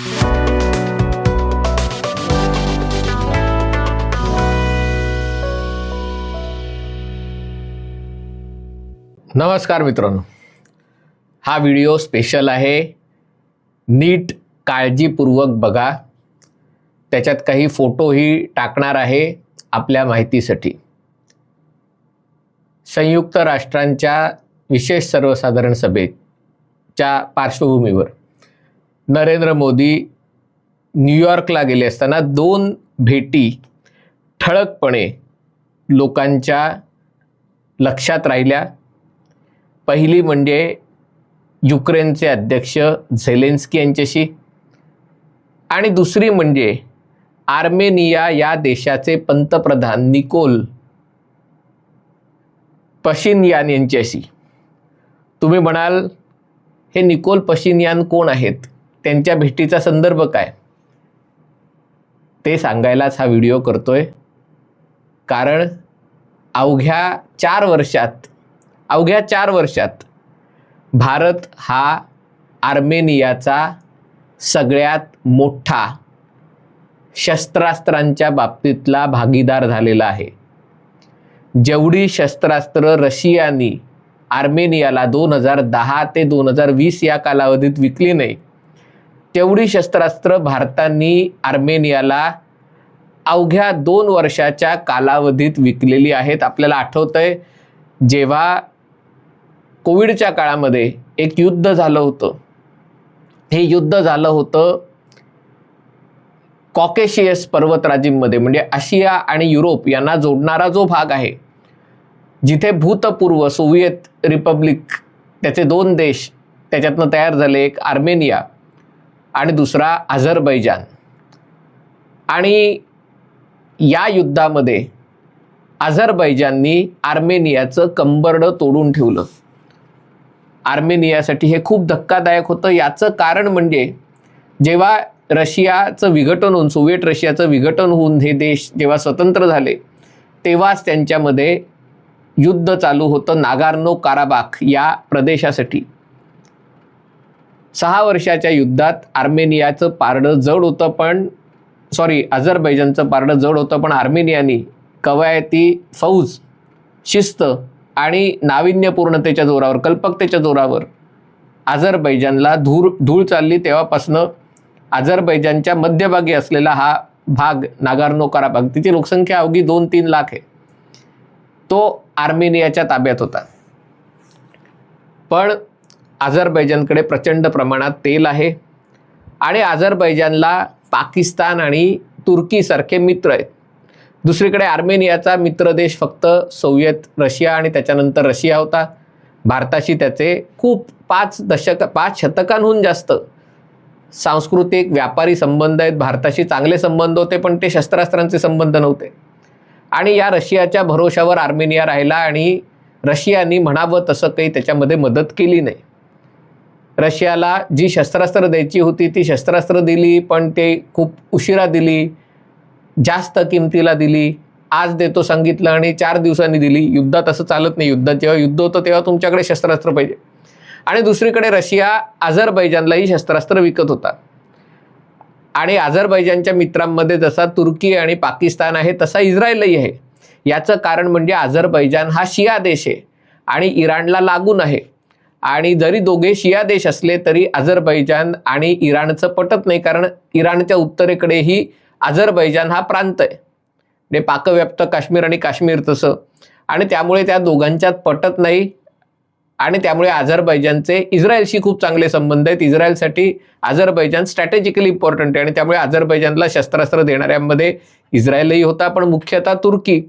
नमस्कार मित्रांनो. हा व्हिडिओ स्पेशल आहे. नीट काळजीपूर्वक बघा. त्याच्यात काही फोटोही टाकणार आहे आपल्या माहितीसाठी. संयुक्त राष्ट्रांच्या विशेष सर्वसाधारण सभेच्या पार्श्वभूमीवर. नरेंद्र मोदी न्यूयॉर्कला गेले असताना दोन भेटी ठळकपणे लोकांच्या लक्षात राहिल्या. पहिली म्हणजे युक्रेनचे अध्यक्ष झेलेन्स्की यांच्याशी आणि दुसरी म्हणजे आर्मेनिया या देशाचे पंतप्रधान निकोल पशिनयान यांच्याशी. तुम्ही म्हणाल हे निकोल पशिनयान कोण आहेत? त्यांच्या भेटीचा संदर्भ काय? ते सांगायलाच हा व्हिडिओ करतोय. कारण अवघ्या चार वर्षात अवघ्या चार वर्षात भारत हा आर्मेनियाचा सगळ्यात मोठा शस्त्रास्त्रांच्या बाबतीतला भागीदार झालेला आहे. जेवढी शस्त्रास्त्र रशियानी आर्मेनियाला दोन हजार दहा ते दोन हजार वीस या कालावधीत विकली नाही तेवढी शस्त्रास्त्र भारतानी आर्मेनियाला अवघ्या दोन वर्षाच्या कालावधीत विकलेली आहेत. आपल्याला आठवतंय जेव्हा कोविडच्या काळामध्ये एक युद्ध झालं होतं. हे युद्ध झालं होतं कॉकेशियस पर्वतराजींमध्ये म्हणजे आशिया आणि युरोप यांना जोडणारा जो भाग आहे जिथे भूतपूर्व सोव्हिएत रिपब्लिक त्याचे दोन देश त्याच्यातनं तयार झाले एक आर्मेनिया आणि दुसरा अझरबैजान. आणि या युद्धामध्ये अझरबैजाननी आर्मेनियाचं कंबरडं तोडून ठेवलं. आर्मेनियासाठी हे खूप धक्कादायक होतं. याचं कारण म्हणजे जेव्हा रशियाचं विघटन होऊन सोव्हिएट रशियाचं विघटन होऊन हे देश जेव्हा स्वतंत्र झाले तेव्हाच त्यांच्यामध्ये युद्ध चालू होतं नागार्नो काराबाख या प्रदेशासाठी. सहा वर्षाच्या युद्धात आर्मेनियाचं पारडं जड होतं पण सॉरी अझरबैजानचं पारडं जड होतं पण आर्मेनियानी कवायती फौज शिस्त आणि नाविन्यपूर्णतेच्या जोरावर कल्पकतेच्या जोरावर अझरबैजानला धूर धूळ चालली तेव्हापासनं अझरबैजानच्या मध्यभागी असलेला हा भाग नागार्नो भाग तिची लोकसंख्या अवघी दोन तीन लाख आहे. तो आर्मेनियाच्या ताब्यात होता. पण आझरबैजानकडे प्रचंड प्रमाणात तेल आहे. आणि आझरबैजानला पाकिस्तान आणि तुर्कीसारखे मित्र आहेत. दुसरीकडे आर्मेनियाचा मित्र देश फक्त सोव्हिएत रशिया आणि त्याच्यानंतर रशिया होता. भारताशी त्याचे खूप पाच दशक पाच शतकांहून जास्त सांस्कृतिक व्यापारी संबंध आहेत. भारताशी चांगले संबंध होते पण ते शस्त्रास्त्रांचे संबंध नव्हते. आणि या रशियाच्या भरोशावर आर्मेनिया राहिला आणि रशियानी म्हणावं तसं काही त्याच्यामध्ये मदत केली नाही. रशियाला जी शस्त्रास्त्र द्यायची होती ती शस्त्रास्त्र दिली पण ते खूप उशिरा दिली जास्त किमतीला दिली. आज देतो सांगितलं आणि चार दिवसांनी दिली. युद्धात असं चालत नाही. युद्धात जेव्हा युद्ध होतं तेव्हा तुमच्याकडे शस्त्रास्त्र पाहिजे. आणि दुसरीकडे रशिया अझरबैजानलाही शस्त्रास्त्र विकत होता. आणि अझरबैजानच्या मित्रांमध्ये जसा तुर्की आणि पाकिस्तान आहे तसा इस्रायलही आहे. याचं कारण म्हणजे अझरबैजान हा शिया देश आहे आणि इराणला लागून आहे. आणि जरी दोघे शिया देश असले तरी अझरबैजान आणि इराणचं पटत नाही कारण इराणच्या उत्तरेकडेही अझरबैजान हा प्रांत आहे. म्हणजे पाकव्याप्त काश्मीर आणि काश्मीर तसं. आणि त्यामुळे त्या दोघांच्यात पटत नाही आणि त्यामुळे अझरबैजानचे इस्रायलशी खूप चांगले संबंध आहेत. इस्रायलसाठी अझरबैजान स्ट्रॅटेजिकली इम्पॉर्टंट आहे आणि त्यामुळे अझरबैजानला शस्त्रास्त्र देणाऱ्यांमध्ये इस्रायलही होता पण मुख्यतः तुर्की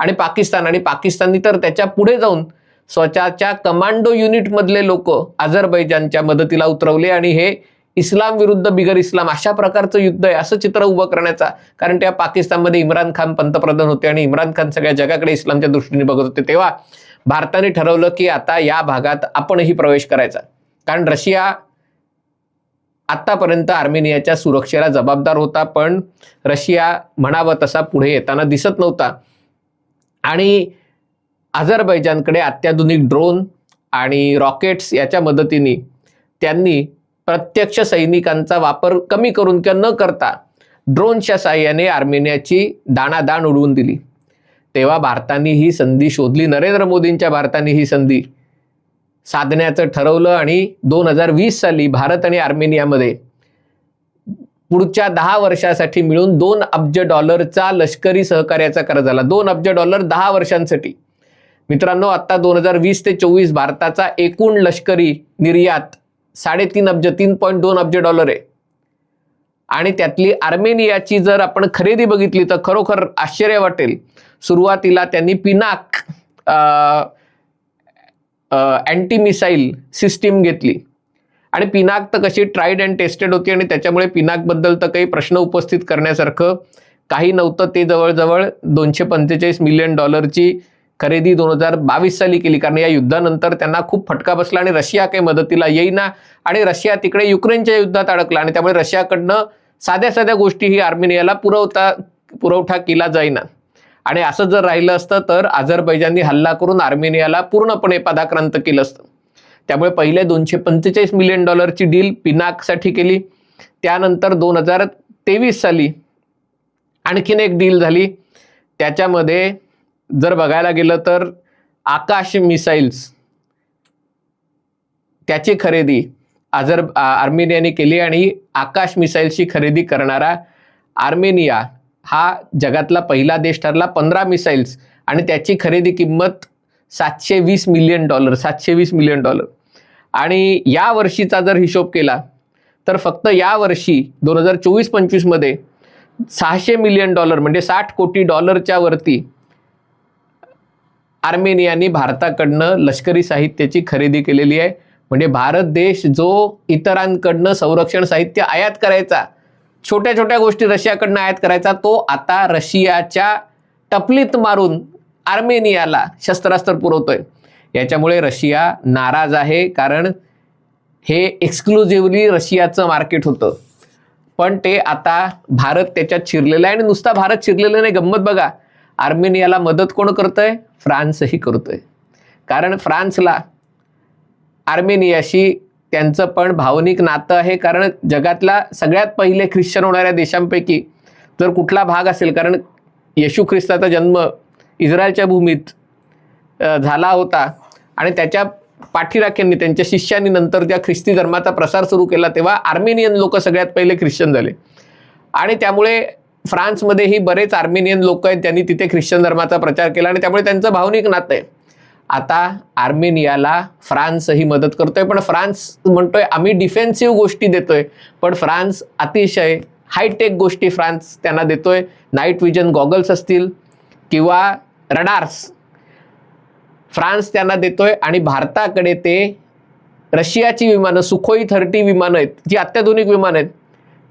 आणि पाकिस्तान. आणि पाकिस्ताननी तर त्याच्या पुढे जाऊन स्वतःच्या कमांडो युनिटमधले लोक अझरबैजानच्या मदतीला उतरवले आणि हे इस्लाम विरुद्ध बिगर इस्लाम अशा प्रकारचं युद्ध आहे असं चित्र उभं करण्याचा. कारण त्या पाकिस्तानमध्ये इम्रान खान पंतप्रधान होते आणि इम्रान खान सगळ्या जगाकडे इस्लामच्या दृष्टीने बघत होते. तेव्हा भारताने ठरवलं की आता या भागात आपणही प्रवेश करायचा. कारण रशिया आत्तापर्यंत आर्मेनियाच्या सुरक्षेला जबाबदार होता पण रशिया म्हणावं तसा पुढे येताना दिसत नव्हता. आणि अझरबैजानकडे अत्याधुनिक ड्रोन आणि रॉकेट्स याच्या मदतीने त्यांनी प्रत्यक्ष सैनिकांचा वापर कमी करून किंवा न करता ड्रोनच्या साह्याने आर्मेनियाची दाणादाण उडवून दिली. तेव्हा भारताने ही संधी शोधली. नरेंद्र मोदींच्या भारताने ही संधी साधण्याचं ठरवलं आणि दोन हजार वीस साली भारत आणि आर्मेनियामध्ये पुढच्या दहा वर्षासाठी मिळून दोन अब्ज डॉलरचा लष्करी सहकार्याचा करार झाला. दोन अब्ज डॉलर दहा वर्षांसाठी. मित्रांनो आता दोन हजार वीस ते चोवीस भारताचा एकूण लष्करी निर्यात साडेतीन अब्ज तीन पॉईंट दोन अब्ज डॉलर आहे. आणि त्यातली आर्मेनियाची जर आपण खरेदी बघितली तर खरोखर आश्चर्य वाटेल. सुरुवातीला त्यांनी पिनाक अँटी मिसाईल सिस्टीम घेतली. आणि पिनाक तर कशी ट्राईड अँड टेस्टेड होती आणि त्याच्यामुळे पिनाकबद्दल तर काही प्रश्न उपस्थित करण्यासारखं काही नव्हतं. ते जवळजवळ दोनशे पंचेचाळीस मिलियन डॉलरची खरेदी दोन हजार बावीस साली केली. कारण या युद्धानंतर त्यांना खूप फटका बसला आणि रशिया काही मदतीला येईना. आणि रशिया तिकडे युक्रेनच्या युद्धात अडकला आणि त्यामुळे रशियाकडनं साध्या साध्या गोष्टी ही आर्मेनियाला पुरवता पुरवठा केला जाईना. आणि असं जर राहिलं असतं तर अझरबैजाननी हल्ला करून आर्मेनियाला पूर्णपणे पदाक्रांत केलं असतं. त्यामुळे पहिले दोनशे पंचेचाळीस मिलियन डॉलरची डील पिनाकसाठी केली. त्यानंतर दोन हजार तेवीस साली आणखीन एक डील झाली. त्याच्यामध्ये जर बघायला गेलं तर आकाश मिसाईल्स त्याची खरेदी अझर आर्मेनियाने केली आणि आकाश मिसाईल्सची खरेदी करणारा आर्मेनिया हा जगातला पहिला देश ठरला. पंधरा मिसाईल्स आणि त्याची खरेदी किंमत सातशे वीस मिलियन डॉलर सातशे वीस मिलियन डॉलर. आणि या वर्षीचा जर हिशोब केला तर फक्त या वर्षी दोन हजार चोवीस पंचवीसमध्ये सहाशे मिलियन डॉलर म्हणजे साठ कोटी डॉलरच्या वरती आर्मेनियाने भारताकडनं लष्करी साहित्याची खरेदी केलेली आहे. म्हणजे भारत देश जो इतरांकडनं संरक्षण साहित्य आयात करायचा छोट्या छोट्या गोष्टी रशियाकडनं आयात करायचा तो आता रशियाच्या टपलीत मारून आर्मेनियाला शस्त्रास्त्र पुरवतोय. याच्यामुळे रशिया नाराज आहे कारण हे एक्सक्लुझिव्हली रशियाचं मार्केट होतं. पण ते आता भारत त्याच्यात शिरलेलं आहे आणि नुसता भारत शिरलेलं नाही गंमत बघा. आर्मेनियाला मदत कोण करतंय? फ्रान्सही करतोय. कारण फ्रान्सला आर्मेनियाशी त्यांचं पण भावनिक नातं आहे. कारण जगातला सगळ्यात पहिले ख्रिश्चन होणाऱ्या देशांपैकी जर कुठला भाग असेल कारण येशू ख्रिस्ताचा जन्म इस्रायलच्या भूमीत झाला होता. आणि त्याच्या पाठीराख्यांनी त्यांच्या शिष्यांनी नंतर त्या ख्रिस्ती धर्माचा प्रसार सुरू केला तेव्हा आर्मेनियन लोक सगळ्यात पहिले ख्रिश्चन झाले. आणि त्यामुळे फ्रान्समध्येही बरेच आर्मेनियन लोक आहेत त्यांनी तिथे ख्रिश्चन धर्माचा प्रचार केला आणि त्यामुळे त्यांचं भावनिक नातं आहे. आता आर्मेनियाला फ्रान्सही मदत करतोय पण फ्रान्स म्हणतोय आम्ही डिफेन्सिव्ह गोष्टी देतोय. पण फ्रान्स अतिशय हायटेक गोष्टी फ्रान्स त्यांना देतोय. नाईट विजन गॉगल्स असतील किंवा रडार्स फ्रान्स त्यांना देतोय आणि भारताकडे ते रशियाची विमानं सुखोई थर्टी विमानं आहेत जी अत्याधुनिक विमानं आहेत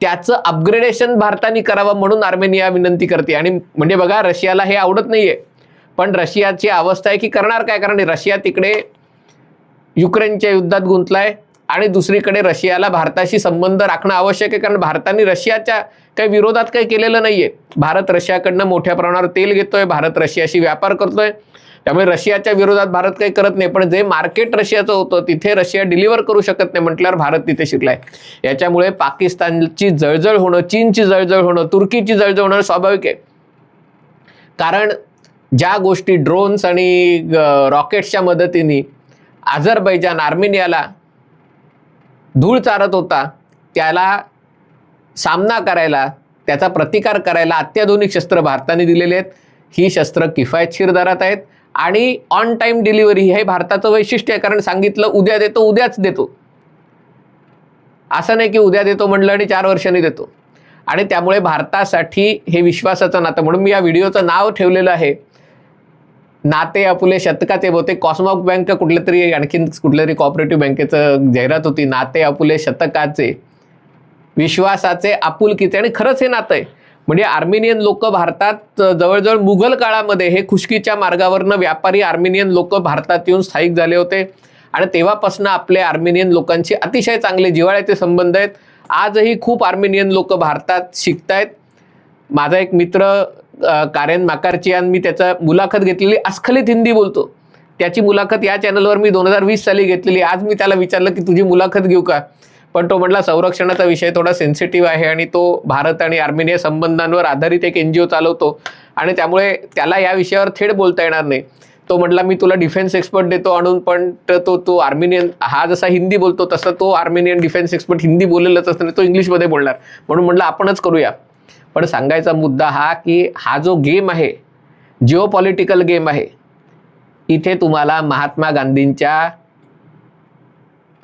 त्याचं अपग्रेडेशन भारताने करावं म्हणून आर्मेनिया विनंती करते. आणि म्हणजे बघा रशियाला हे आवडत नाहीये. पण रशियाची अवस्था आहे की करणार काय? कारण रशिया तिकडे युक्रेनच्या युद्धात गुंतलाय आणि दुसरीकडे रशियाला भारताशी संबंध राखणं आवश्यक आहे. कारण भारताने रशियाच्या काही विरोधात काही केलेलं नाहीये. भारत रशियाकडनं मोठ्या प्रमाणावर तेल घेतोय. भारत रशियाशी व्यापार करतोय. त्यामुळे रशियाच्या विरोधात भारत काही करत नाही पण जे मार्केट रशियाचं होतं तिथे रशिया डिलिव्हर करू शकत नाही म्हटल्यावर भारत तिथे शिरलाय. याच्यामुळे पाकिस्तानची जळजळ होणं चीनची जळजळ होणं तुर्कीची जळजळ होणं स्वाभाविक आहे. कारण ज्या गोष्टी ड्रोन्स आणि रॉकेट्सच्या मदतीने अझरबैजान आर्मेनियाला धूळ चारत होता त्याला सामना करायला त्याचा प्रतिकार करायला अत्याधुनिक शस्त्र भारताने दिलेले आहेत. ही शस्त्र किफायतशीर दरात आहेत. आणि ऑन टाईम डिलिव्हरी हे भारताचं वैशिष्ट्य आहे कारण सांगितलं उद्या देतो उद्याच देतो. असं नाही की उद्या देतो म्हणलं आणि चार वर्षांनी देतो. आणि त्यामुळे भारतासाठी हे विश्वासाचं नातं म्हणून मी या व्हिडिओचं नाव ठेवलेलं आहे. नाते आपुले शतकाचे बहुतेक कॉस्मॉक बँक कुठल्या तरी आणखीन कुठल्या तरी कॉपरेटिव्ह बँकेचं जाहिरात होती. नाते आपुले शतकाचे विश्वासाचे आपुलकीचे आणि खरंच हे नातं आहे. म्हणजे आर्मेनियन लोक भारतात जवळजवळ मुघल काळामध्ये हे खुशकीच्या मार्गावरनं व्यापारी आर्मेनियन लोक भारतात येऊन स्थायिक झाले होते. आणि तेव्हापासून आपले आर्मेनियन लोकांशी अतिशय चांगले जिव्हाळ्याचे संबंध आहेत. आजही खूप आर्मेनियन लोक भारतात शिकतायत. माझा एक मित्र अ, कारेन माकारचियान मी त्याचा मुलाखत घेतलेली अस्खलित हिंदी बोलतो. त्याची मुलाखत या चॅनलवर मी दोन हजार वीस साली घेतलेली आज मी त्याला विचारलं की तुझी मुलाखत घेऊ का? पण तो म्हटला संरक्षणाचा विषय थोडा सेन्सिटिव्ह आहे आणि तो भारत आणि आर्मेनिया संबंधांवर आधारित एक एन जी ओ चालवतो आणि त्यामुळे त्याला या विषयावर थेट बोलता येणार नाही. तो म्हटला मी तुला डिफेन्स एक्सपर्ट देतो आणून पण तो तो आर्मेनियन हा जसा हिंदी बोलतो तसं तो आर्मेनियन डिफेन्स एक्सपर्ट हिंदी बोललेलाच असताना तो इंग्लिशमध्ये बोलणार. म्हणून म्हटलं आपणच करूया. पण सांगायचा मुद्दा हा की हा जो गेम आहे जिओ पॉलिटिकल गेम आहे इथे तुम्हाला महात्मा गांधींच्या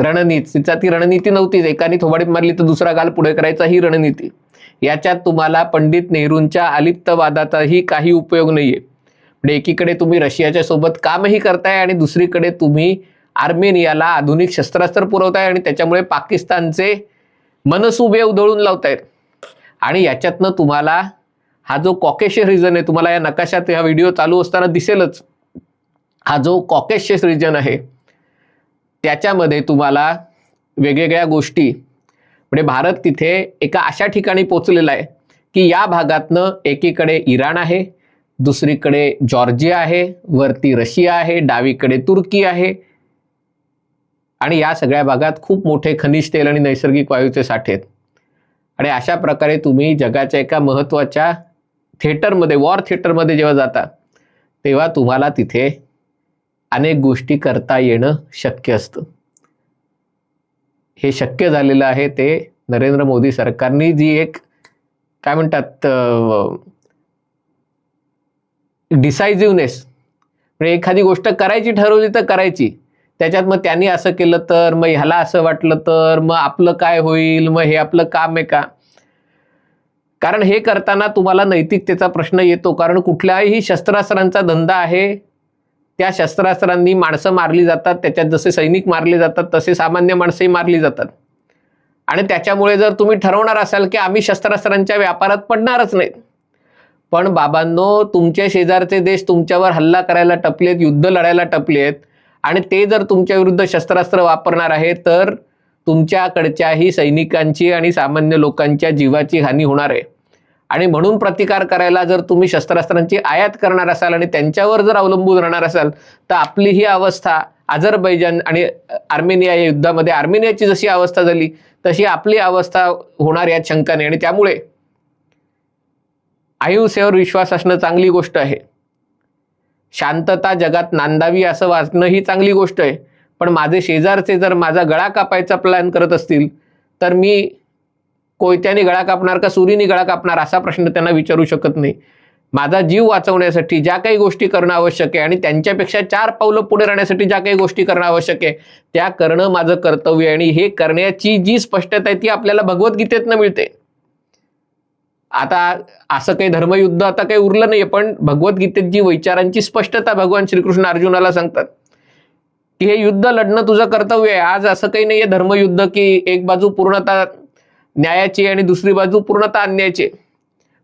रणनीतीचा ती रणनीती नव्हतीच एकाने थोबाडीत मारली तर दुसरा गाल पुढे करायचा ही रणनीती. याच्यात तुम्हाला पंडित नेहरूंच्या अलिप्तवादाचाही काही उपयोग नाहीये. म्हणजे एकीकडे तुम्ही रशियाच्या सोबत कामही करताय आणि दुसरीकडे तुम्ही आर्मेनियाला आधुनिक शस्त्रास्त्र पुरवताय आणि त्याच्यामुळे पाकिस्तानचे मनसुबे उधळून लावतायत. आणि याच्यातनं तुम्हाला हा जो कॉकेशियस रिजन आहे तुम्हाला या नकाशात हा व्हिडिओ चालू असताना दिसेलच. हा जो कॉकेशियस रिजन आहे त्याच्यामध्ये तुम्हाला वेगवेगळ्या गोष्टी म्हणजे भारत तिथे एका अशा ठिकाणी पोचलेला आहे की या भागातनं एकीकडे इराण आहे दुसरीकडे जॉर्जिया आहे वरती रशिया आहे डावीकडे तुर्की आहे आणि या सगळ्या भागात खूप मोठे खनिज तेल आणि नैसर्गिक वायूचे साठे आहेत. आणि अशा प्रकारे तुम्ही जगाच्या एका महत्त्वाच्या थिएटरमध्ये वॉर थिएटरमध्ये जेव्हा जाता तेव्हा तुम्हाला तिथे अनेक गोष्टी करता येणं शक्य असतं. हे शक्य झालेलं आहे ते नरेंद्र मोदी सरकारनी जी एक काय म्हणतात डिसायझिव्हनेस म्हणजे एखादी गोष्ट करायची ठरवली तर करायची. त्याच्यात मग त्यांनी असं केलं तर मग ह्याला असं वाटलं तर मग आपलं काय होईल मग हे आपलं काम आहे का? कारण हे करताना तुम्हाला नैतिकतेचा प्रश्न येतो कारण कुठल्याही शस्त्रास्त्रांचा धंदा आहे त्या शस्त्रास्त्रांनी माणसं मारली जातात त्याच्यात जसे सैनिक मारले जातात तसे सामान्य माणसंही मारली जातात. आणि त्याच्यामुळे जर तुम्ही ठरवणार असाल की आम्ही शस्त्रास्त्रांच्या व्यापारात पडणारच नाहीत पण बाबांनो तुमच्या शेजारचे देश तुमच्यावर हल्ला करायला टपलेत युद्ध लढायला टपलेत. आणि ते जर तुमच्या विरुद्ध शस्त्रास्त्र वापरणार आहे तर तुमच्याकडच्याही सैनिकांची आणि सामान्य लोकांच्या जीवाची हानी होणार आहे. आणि म्हणून प्रतिकार करायला जर तुम्ही शस्त्रास्त्रांची आयात करणार असाल आणि त्यांच्यावर जर अवलंबून राहणार असाल तर आपली ही अवस्था अझरबैजान आणि आर्मेनिया या युद्धामध्ये आर्मेनियाची जशी अवस्था झाली तशी आपली अवस्था होणार या नाही. आणि त्यामुळे अहिंसेवर विश्वास असणं चांगली गोष्ट आहे. शांतता जगात नांदावी असं वाचणं ही चांगली गोष्ट आहे. पण माझे शेजारचे जर माझा गळा कापायचा प्लॅन करत असतील तर मी कोयत्याने गळा कापणार का सुरीने गळा कापणार असा प्रश्न त्यांना विचारू शकत नाही. माझा जीव वाचवण्यासाठी ज्या काही गोष्टी करणं आवश्यक आहे आणि त्यांच्यापेक्षा चार पावलं पुढे राहण्यासाठी ज्या काही गोष्टी करणं आवश्यक आहे त्या करणं माझं कर्तव्य आहे आणि हे करण्याची जी स्पष्टता आहे ती आपल्याला भगवद्गीतेतनं मिळते. आता असं काही धर्मयुद्ध आता काही उरलं नाही पण भगवद्गीतेत जी विचारांची स्पष्टता भगवान श्रीकृष्ण अर्जुनाला सांगतात की हे युद्ध लढणं तुझं कर्तव्य आहे. आज असं काही नाहीये धर्मयुद्ध की एक बाजू पूर्णतः न्यायाची आणि दुसरी बाजू पूर्णतः अन्यायाची.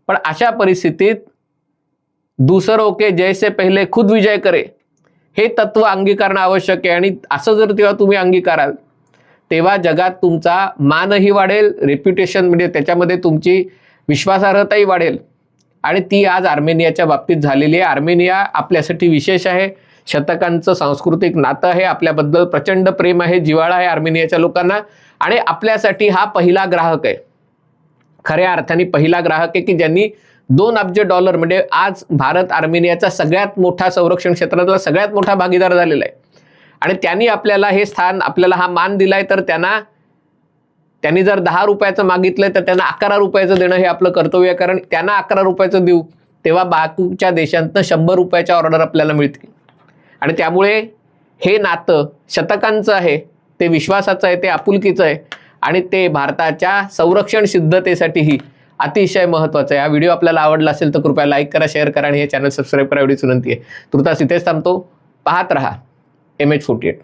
पण अशा परिस्थितीत दुसरों के जैसे पहिले खुद विजय करे. हे तत्व अंगीकारणं आवश्यक आहे आणि असं जर तेव्हा तुम्ही अंगीकाराल तेव्हा जगात तुमचा मानही वाढेल रेप्युटेशन म्हणजे त्याच्यामध्ये तुमची विश्वासार्हताही वाढेल. आणि ती आज आर्मेनियाच्या बाबतीत झालेली आहे. आर्मेनिया आपल्यासाठी विशेष आहे. शतकांचं सांस्कृतिक नातं आहे. आपल्याबद्दल प्रचंड प्रेम आहे जिव्हाळा आहे आर्मेनियाच्या लोकांना. आणि आपल्यासाठी हा पहिला ग्राहक आहे. खऱ्या अर्थाने पहिला ग्राहक आहे की ज्यांनी दोन अब्ज डॉलर म्हणजे आज भारत आर्मेनियाचा सगळ्यात मोठा संरक्षण क्षेत्रातला सगळ्यात मोठा भागीदार झालेला आहे. आणि त्यांनी आपल्याला हे स्थान आपल्याला हा मान दिलाय तर त्यांना त्यांनी जर दहा रुपयाचं मागितलं तर त्यांना अकरा रुपयाचं देणं हे आपलं कर्तव्य आहे कारण त्यांना अकरा रुपयाचं देऊ तेव्हा बाकीच्या देशांतनं शंभर रुपयाच्या ऑर्डर आपल्याला मिळतील. आणि त्यामुळे हे नातं शतकांचं आहे. ते विश्वासाचं आहे ते आपुलकीचं आहे आणि ते भारताच्या संरक्षण सिद्धतेसाठीही अतिशय महत्त्वाचं आहे. हा व्हिडिओ आपल्याला आवडला असेल तर कृपया लाईक करा शेअर करा आणि हे चॅनल सबस्क्राईब करा एवढीच विनंती आहे. तुर्तास इथेच थांबतो. पाहत रहा. M H forty eight